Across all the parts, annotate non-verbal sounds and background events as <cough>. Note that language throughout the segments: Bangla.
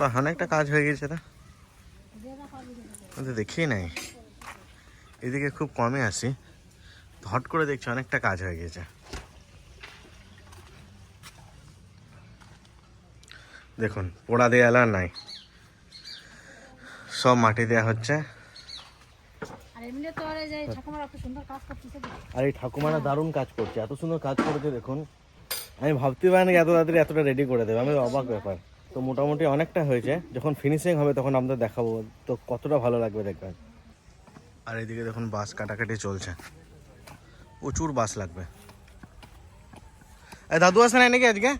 বাহ অনেকটা কাজ হয়ে গেছে তো দেখি নাই। এদিকে খুব কমে আসি হট করে দেখছি অনেকটা কাজ হয়ে গেছে। দেখুন পোড়া দেয়াল আর নাই। সব মাটি দেয়া হচ্ছে। আর এই ঠাকুমারা দারুণ কাজ করছে। এত সুন্দর কাজ করেছে দেখুন। আমি ভাবতে পারিনি এত তাড়াতাড়ি এতটা রেডি করে দেবে। আমি অবাক ব্যাপার। তো মোটামুটি অনেকটা হয়েছে যখন ফিনিশিং হবে তখন আমরা দেখাবো। তো কতটা ভালো লাগবে দেখবেন আর এদিকে দেখুন বাস কাটাকাটি চলছে। প্রচুর বাস লাগবে। এই দাদু আসে নাই নাকি আজকে?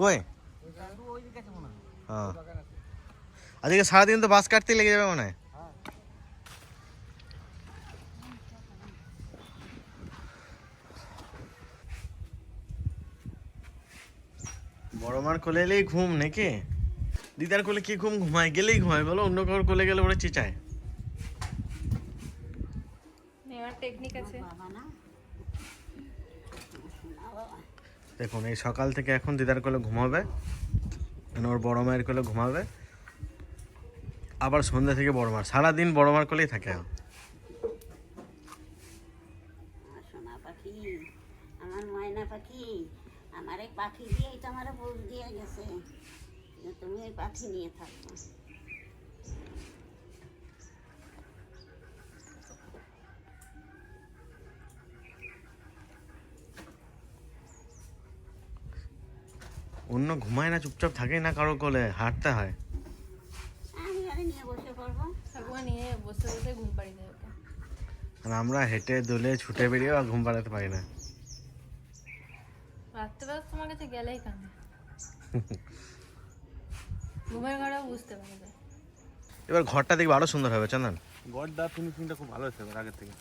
কই? হ্যাঁ। আজকে সারাদিন তো বাস কাটতেই লেগে যাবে মনে হয়। বড় মার কোলে এলেই ঘুম নাকি? দিদার কোলে কি ঘুম? ঘুমায় গেলেই ঘুমায় বলো অন্য কারোর কোলে গেলে ওরা চেঁচায়। নেওয়ার টেকনিক আছে। দেখুন এই সকাল থেকে এখন দিদার কোলে ঘুমাবে মানে ওর বড় মায়ের কোলে ঘুমাবে আবার সন্ধ্যা থেকে বড় মার সারাদিন বড় মার কোলেই থাকে আমার সোনা পাখি আমার ময়না পাখি আমার এই পাখি দিয়েই তো আমার বুঝ দিয়ে গেছে। তুমি এই পাখি নিয়ে থাকো। অন্য ঘুমায় না চুপচাপ থাকে না কারও কোলে হাঁটতে হয়। নিয়ে বসে পড়ব। নিয়ে বসে বসে ঘুম পাড়ি আর আমরা হেঁটে দোলে ছুটে বেরিয়েও আর ঘুম পাড়াতে পারি না। কাছে গেলেই ঘুমের ঘরেও বুঝতে পারে যায় এবার ঘরটা দেখবে আরও সুন্দর হবে চন্দন। গডটা ফিনিশিংটা খুব ভালো হয়েছে এবার আগের থেকে।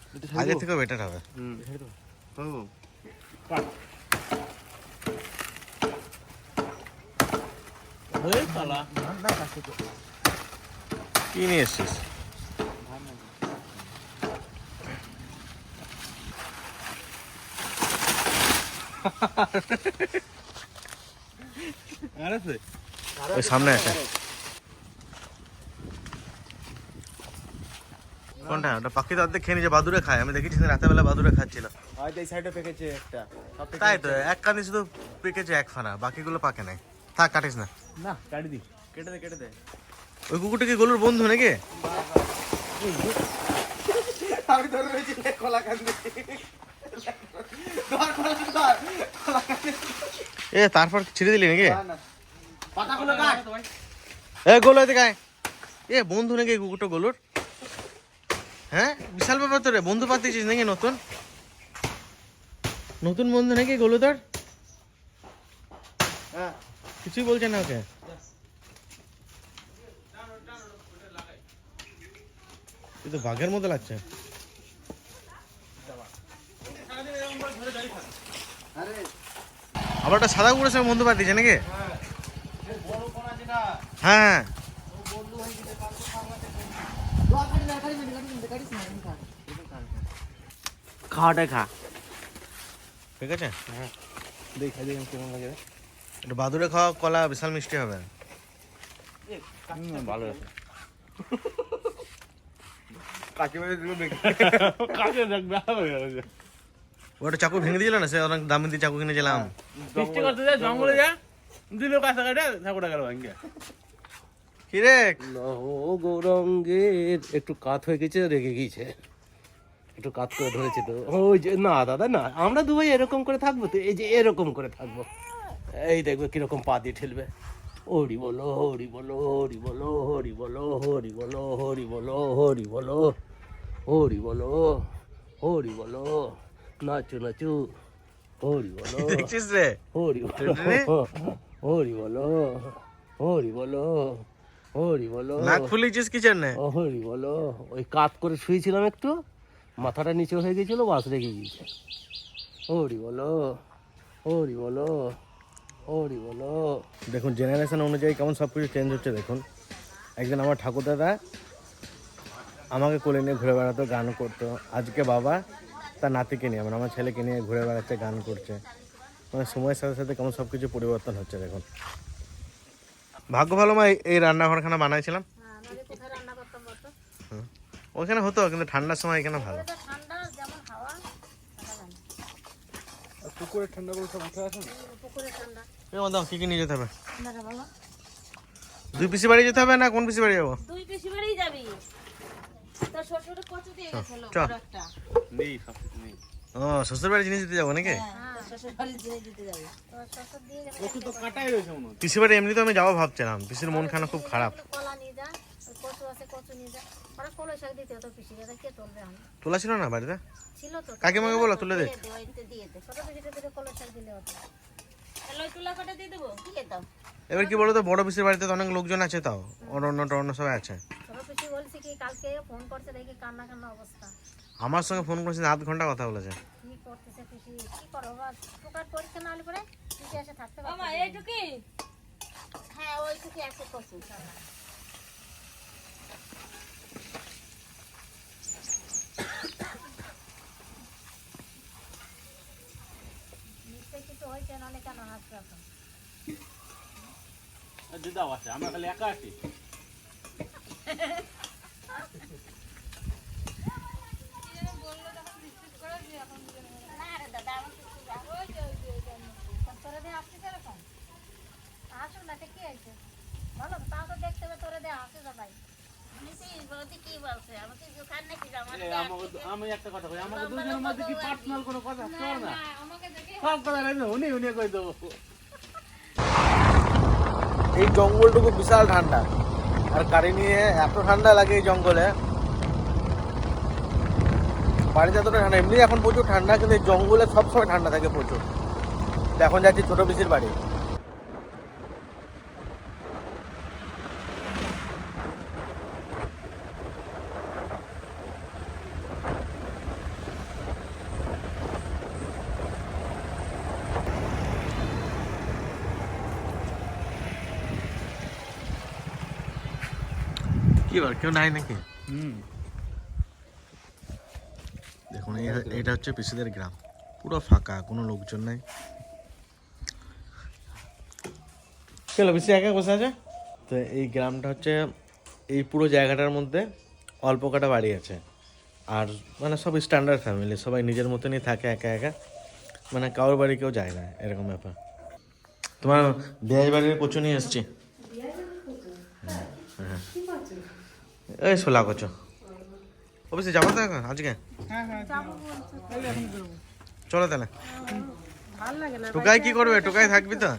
আগের থেকেও বেটার হবে। হুম। কি নিয়ে এসছিস? আর আছে <laughs> ওই সামনে আছে। কোনটা? ওটা পাখি তো অর্ধেক খেয়ে নিয়েছে বাদুরে খায়। আমি দেখেছি রাতের বেলা বাদুরে খাচ্ছিল হয়তো এই সাইডে পেকেছে একটা। তাই তো এক কানি শুধু পেকেছে এক ফানা বাকিগুলো পাকে নাই। থাক কাটিস না। না কাটি দি। কেটে দে কেটে দে। ওই কুকুরটা কি গলুর বন্ধু নাকি? আমি ধরে রয়েছি কলা কান্দি। ধর কলা কান্দি। এ তারপর ছিঁড়ে দিলি নাকি? এ গোলু আয়। এ বন্ধু নাকি কুকুরটা গোলুর? হ্যাঁ? বিশাল ব্যাপার তো রে বন্ধু পাতিছিস নাকি নতুন? নতুন বন্ধু নাকি গোলু তোর? হ্যাঁ। কিছুই বলছে না ওকে। তো বাঘের মতো লাগছে। আবার একটা সাদা কুকুরের সঙ্গে বন্ধু পাতিছে নাকি? হ্যাঁ। খাওয়াটাই খা। ঠিক আছে? দেখা দেখুন কেমন লাগে একটু বাদুরে খাওয়া কলা বিশাল মিষ্টি হবে। ভালো হয়ে ওটা চাকু ভেঙে দিয়েছিল না? সে অনেক দামি দিয়ে চাকু কিনেছিলাম। যায় জঙ্গলে যা দিল কাছে কাটে ঠাকুরটা গেল ভাঙ্গে কি রে ও গৌরঙ্গের একটু কাত হয়ে গেছে রেগে গিয়েছে একটু কাত করে ধরেছে তো ওই যে না দাদা না আমরা দুবাই এরকম করে থাকব তো এই যে এরকম করে থাকব এই দেখবে কীরকম পা দিয়ে ঠেলবে হরি বলো হরি বলো হরি বলো হরি বলো হরি বলো হরি বলো হরি বলো হরি বলো হরি বলো নাচু নাচু হরি বলো দেখছিস রে হরি বলো হরি বলো হরি বলো হরি বলো। নাক ফুলিয়েছিস কি জন্য? ও হরি বলো ওই কাত করে শুয়েছিলাম একটু মাথাটা নিচে হয়ে গেছিল বাস রেগে গিয়েছে। হরি বলো হরি বলো হরি বলো। দেখুন জেনারেশন অনুযায়ী কেমন সব কিছু চেঞ্জ হচ্ছে দেখুন। একদিন আমার ঠাকুরদাদা আমাকে কোলে নিয়ে ঘুরে বেড়াতো গান করতো। আজকে বাবা তার নাতিকে নিয়ে মানে আমার ছেলেকে নিয়ে ঘুরে বেড়াচ্ছে গান করছে। মানে সময়ের সাথে সাথে কেমন সব কিছু পরিবর্তন হচ্ছে দেখুন। ভাগ্য ভালো মা এই- রান্নাঘরখানা বানাইছিলাম। হ্যাঁ ওখানে হতো কিন্তু ঠান্ডার সময় এখানে ভালো। পুকুরের ঠান্ডা সব উঠে আসেন পুকুরে ঠান্ডা। দাও কি কি নিয়ে যেতে হবে? দুই পিসি বাড়ি যেতে হবে না কোন পিসি বাড়ি যাব? তুই বেশি বাড়ি যাবি। তোর ছোট ছোট কচু দিয়ে গেছিল চ একটা। নেই সব নেই। ও শ্বশুর বাড়ি জিনিস দিতে যাব নাকি? হ্যাঁ তোর শ্বশুর বাড়ি দিয়ে দিতে যাবি। তো শ্বশুর দিয়ে গেলে কচু তো কাটাই রয়েছে হচ্ছে। পিসি বাড়ি এমনি তো আমি যাব ভাবছিলাম পিসির মন খানা খুব খারাপ। তোলা ছিল না বাড়িতে? ছিল তো। বলো তুলে দে। এবার কি বলো তো বড় পিসির বাড়িতে তো অনেক লোকজন আছে তাও। অরণ্য টরণ্য সবাই আছে। কালকে ফোন করছে দেখি কান্না কান্না অবস্থা। আমার সঙ্গে ফোন করেছি আধ ঘণ্টা কথা বলেছে। কি করতেছে কি করো? বা টোকার পরীক্ষা না হলে পরে পিসি এসে থাকতে মামা এইটুকি হ্যাঁ ওইটুকি আছে আমরা খালি একা আছি না রে দাদা আমি একটা কথা কই আমাকে কি কথা কথা দেবো এই জঙ্গলটুকু বিশাল ঠান্ডা। আর গাড়ি নিয়ে এত ঠান্ডা লাগে এই জঙ্গলে। বাড়িতে এতটা ঠান্ডা এমনি এখন প্রচুর ঠান্ডা কিন্তু এই জঙ্গলে সবসময় ঠান্ডা থাকে প্রচুর। এখন যাচ্ছি ছোট পিসির বাড়ি। কি বার কেউ নাই নাকি? হুম দেখুন এই- এটা হচ্ছে পিসিদের গ্রাম। পুরো ফাঁকা কোনো লোকজন নাই। কেন পিসি একা বসে আছে? তো এই গ্রামটা হচ্ছে এই পুরো জায়গাটার মধ্যে অল্প কটা বাড়ি আছে। আর মানে সব স্ট্যান্ডার্ড ফ্যামিলি সবাই নিজের মতনই থাকে একা একা। মানে কারোর বাড়ি কেউ যায় না এরকম ব্যাপার। তোমার বিয়ে বাড়ির কচু নিয়ে এসছি। হ্যাঁ, হ্যাঁ। এই শোলা কচু। অবশ্যই যাব তো এখন? আজকে? চলো তাহলে। টোকাই কি করবে? টুকাই থাকবি তো?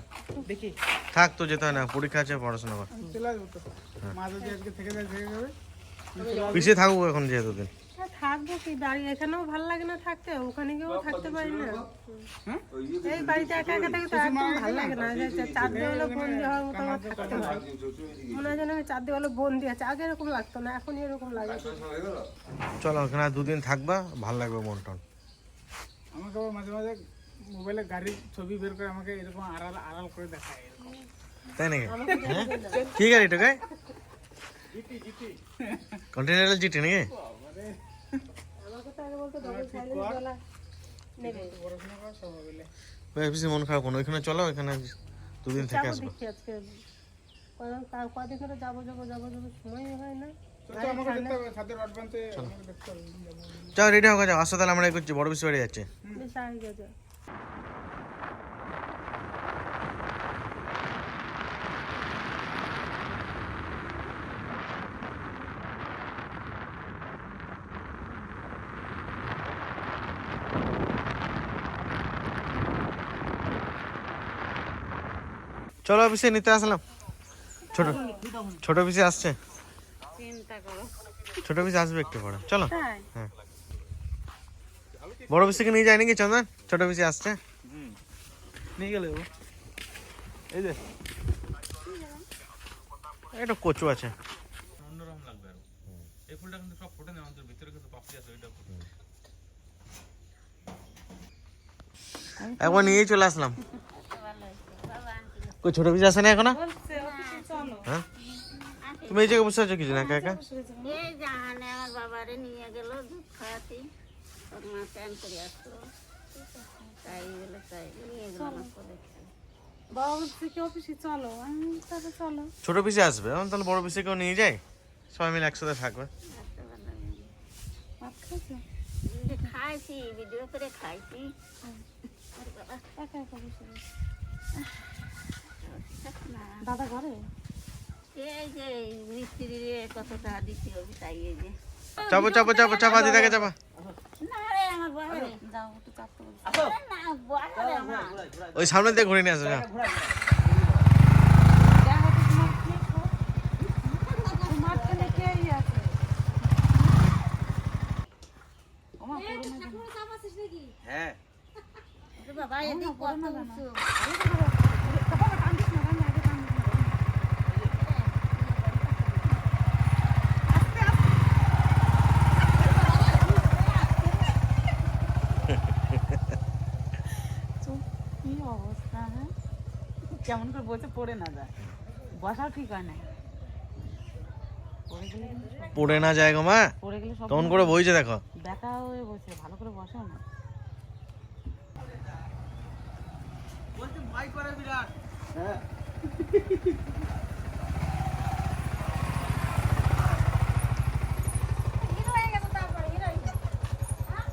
দেখি। থাক তো যেতে হয় না পরীক্ষা আছে পড়াশোনা কর। পিছিয়ে থাকব এখন যেহেতু দিন। থাকব কি? বাড়ি এখানেও ভালো লাগে না থাকতে ওখানে গিয়েও থাকতে পারি না। এই বাড়িতে একা একা থাকতে একদম ভালো লাগে না চার দেওয়ালে বন্দি হওয়ার মতো আমার থাকতে হয়। মনে হয় যেন আমি চার দেওয়ালে বন্দি আছে আগে এরকম লাগতো না এখন এরকম লাগে। চলো ওখানে আর দুদিন থাকবা ভালো লাগবে মন টন আমাকে মাঝে মাঝে মোবাইলে গাড়ির ছবি বের করে আমাকে এরকম আড়াল আড়াল করে দেখায় এরকম। তাই নাকি? হ্যাঁ? কি গাড়ি টুকাই কন্টিনেন্টাল জিটি নাকি আমাকে তো আগে বলতো ডবল সাইলেন্স গলা নেবে পড়াশোনা করা সব মোবাইলে বেশি মন খারাপ কোনো ওইখানে চলো ওইখানে দুদিন থেকে আসব। কদিন যাব যাব যাব যাব সময় হয় না। রেডি হোক যাও আসো তাহলে আমরা করছি বড় বেশি বাড়ি যাচ্ছি। চলো অফিসে নিতে আসলাম। ছোট ছোট পিসে আসছে। ছোট পিসে আসবে একটু পরে। চলো। হ্যাঁ। বড় পিসিকে নিয়ে যায় নাকি চন্দন? ছোট পিসি আসছে। নিয়ে গেলে এই যে। এটা কচু আছে। অন্যরকম লাগবে আর। এই ফুলটা কিন্তু সব ফোটে না আমাদের ভিতরে কিন্তু পাপড়ি আছে ওইটা একবার নিয়েই চলে আসলাম। কই ছোট পিসি আসে না এখন? হ্যাঁ? তুমি এই জায়গায় বসে আছো কিছু না এই জাহানে আমার বাবারে নিয়ে গেল দুধ খাওয়াতে। ওর মা চান করে আসলো। তাই বলে তাই নিয়ে গেলাম আমাকে দেখতে বাবা থেকে অফিসে চলো। তাহলে চলো। ছোট পিসে আসবে? এখন তাহলে বড় পিসে কেউ নিয়ে যায়? সবাই মিলে একসাথে থাকবে? খাইছি? ভিডিও করে খাইছি। দাদা ঘরে? এই যে মিস্ত্রির কত টাকা দিতে হবে তাই এই যে। চাপো চাপো চাপো চাপা চাপা। না বলে আমার ওই সামনে দিয়ে ঘুরে নিয়ে আছে? হ্যাঁ। বাবা এদিক কত উঁচু কি অবস্থা হ্যাঁ কেমন করে বসে পড়ে না যায়। বসাও ঠিক হয় না। পড়ে না যায় গো মা। পড়ে গেলে সব কেমন করে বইছে দেখো। দেখা হয়ে বসে ভালো করে বসে না। হিরো <laughs> হয়ে গেছে তারপরে হিরো হয়ে গেছে। হ্যাঁ,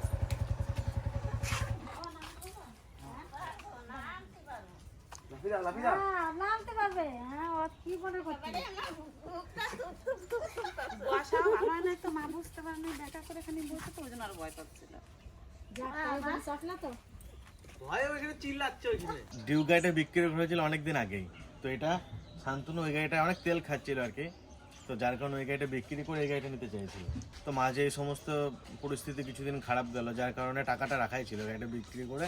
নামতে পারবে। হ্যাঁ কি মনে করছে? বসা ভালো না তো মা বুঝতে পারে না ব্যথা করে খালি বসে তো ওই জন্য আর ভয় পাচ্ছিল। চটলা তো? ডিউ গাড়িটা বিক্রি হয়েছিল অনেকদিন আগেই। তো এটা শান্তনু ওই গাড়িটা অনেক তেল খাচ্ছিল আর কি। তো যার কারণে ওই গাড়িটা বিক্রি করে এই গাড়িটা নিতে চাইছিল। তো মাঝে এই সমস্ত পরিস্থিতি কিছুদিন খারাপ গেল যার কারণে টাকাটা রাখাই ছিল গাড়িটা বিক্রি করে।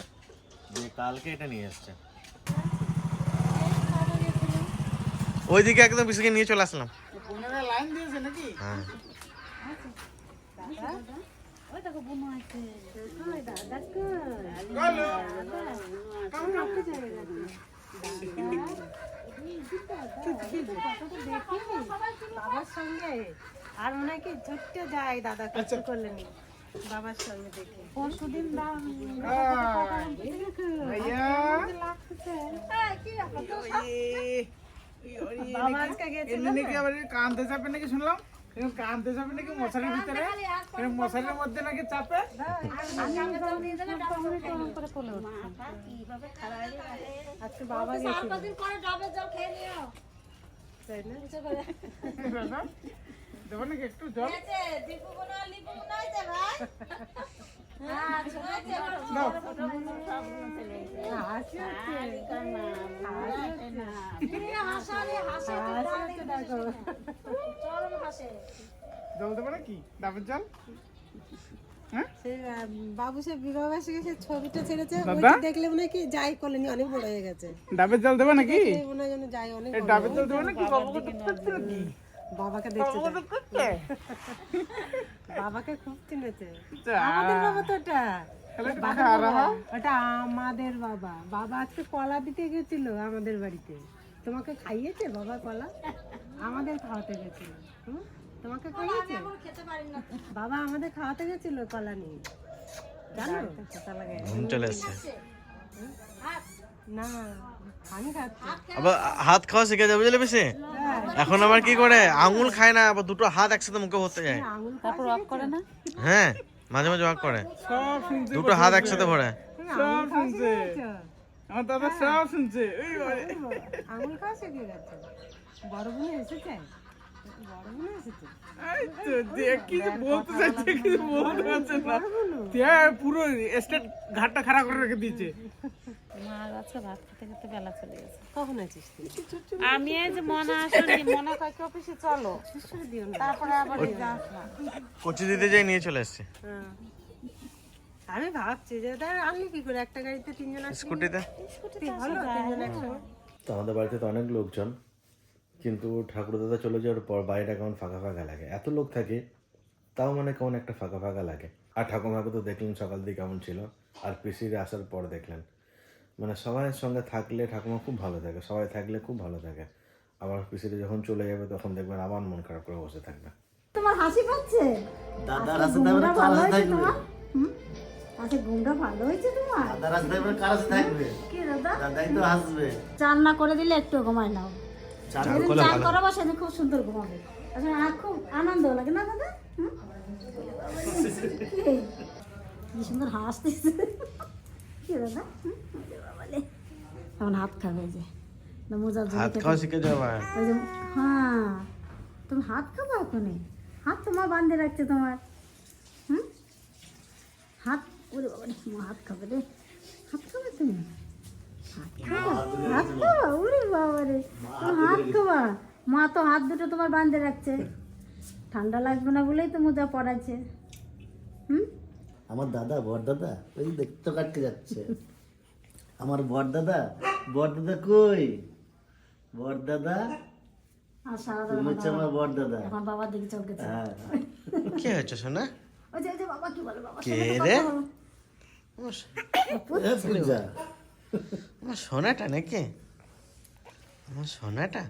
দিয়ে কালকে এটা নিয়ে এসছে। ওইদিকে একদম পিসিকে নিয়ে চলে আসলাম। ফোনের লাইন দিয়েছে নাকি হ্যাঁ বাবার সঙ্গে আর ছোট্ট যায় দাদা করলেন বাবার সঙ্গে দেখে পরশু দিন ভাইয়া কানতে চাপে নাকি শুনলাম? কানতে চাপে নাকি মশারির ভিতরে? মশারির মধ্যে নাকি চাপে? আজকে বাবা দেবো নাকি একটু জল? হ্যাঁ জল দেবো নাকি ডাবের জল বাবু সে বিবাহ বার্ষিকী ছবিটা ছেড়েছে দেখলে মনে হয় কি যাই করলেনি অনেক বড় হয়ে গেছে ডাবের জল দেবো নাকি? মনে হয় যেন যাই অনেক ডাবের জল দেবো নাকি? বাবাকে তো নাকি বাবাকে দেখছে <laughs> বাবাকে খুব চিনেছে। আমাদের বাবা তো বাবা। ওটা আমাদের বাবা। বাবা আজকে কলা দিতে গেছিল আমাদের বাড়িতে। তোমাকে খাইয়েছে বাবা কলা? আমাদের খাওয়াতে গেছিল। হুম? তোমাকে খাইয়েছে? খেতে পারি না। বাবা আমাদের খাওয়াতে গেছিল কলা নিয়ে। জানো? চলে এসছে না। আবার হাত খাওয়া শিখে যাবে বুঝলে বেশি এখন আবার কি করে আঙুল খায় না আবার দুটো হাত একসাথে মুখে ভরতে যায় তারপর অফ করে না হ্যাঁ মাঝে মাঝে ভাগ করে দুটো হাত একসাথে ভরে সব শুনছে আমার দাদা শুনছে ওই। আঙুল খাওয়া শিখে গেছে বড় বোন এসেছে পুরো স্টেট ঘাটটা খারাপ করে রেখে দিয়েছে মা আজকে ভাত খেতে খেতে বেলা চলে গেছে। কখন আছিস আমি এই যে মনে আসেনি মনে কাকে অফিসে চলো। শিশুরে দিও না। তারপরে আবার এই যে আসলাম। কচি দিতে যাই নিয়ে চলে এসছে হ্যাঁ। আমি ভাবছি যে তার আনলি কি করে? একটা গাড়িতে তিনজন আসলে স্কুটিতে? ভালো তিনজন একসঙ্গে। তো আমাদের বাড়িতে তো অনেক লোকজন কিন্তু ঠাকুর দাদা চলে যাওয়ার পর বাড়িটা কেমন ফাঁকা ফাঁকা লাগে। এত লোক থাকে তাও মানে কেমন একটা ফাঁকা ফাঁকা লাগে। আর ঠাকুমাকে তো দেখলেন সকাল দিয়ে কেমন ছিল আর পিসির আসার পর দেখলেন। মানে সবাইয়ের সঙ্গে থাকলে ঠাকুমা খুব ভালো থাকে সবাই থাকলে খুব ভালো থাকে। আবার পিসিরে যখন চলে যাবে তখন দেখবেন আবার মন খারাপ করে বসে থাকবে। তোমার হাসি পাচ্ছে? থাকবে? আচ্ছা ঘুমটা ভালো হয়েছে তোমার? দাদা কার থাকবে? কি দাদা? দাদাই তো আসবে চান না করে দিলে একটু ঘুমায় নাও। চান করাবো সেদিন খুব সুন্দর ঘুমাবে। আচ্ছা খুব আনন্দ লাগে না দাদা? হুম? <laughs> কি? সুন্দর হাসতেছে। কি দাদা। এখন হাত খাবে এই যে। না মোজার হাত খাওয়া শিখে যাবা? ওই যে হ্যাঁ। তুমি হাত খাব এখনই? হাত তোমার বান্ধে রাখছে তোমার। হুম? হাত ওরে বাবা রে মা হাত খাবে রে। হাত খাবে তুমি? হাত খাবা? হাত খাবা? ওরে বাবা রে তুমি হাত খাবা? মা তো হাত দুটো তোমার বান্ধে রাখছে। ঠান্ডা লাগবে না বলেই তো মোজা পড়াচ্ছে হুম? আমার দাদা বর দাদা ওই দেখতে কাটকে যাচ্ছে। আমার বরদাদা? বরদাদা বর দাদা কই বরদাদা তুমি হচ্ছে আমার বর দাদা আমার বাবার দিকে চলকে হ্যাঁ কি হয়েছে সোনা? ওই যে ওই যে বাবা কি বলে বাবা? কে রে? পূজা। আমার সোনাটা নাকি? আমার সোনাটা?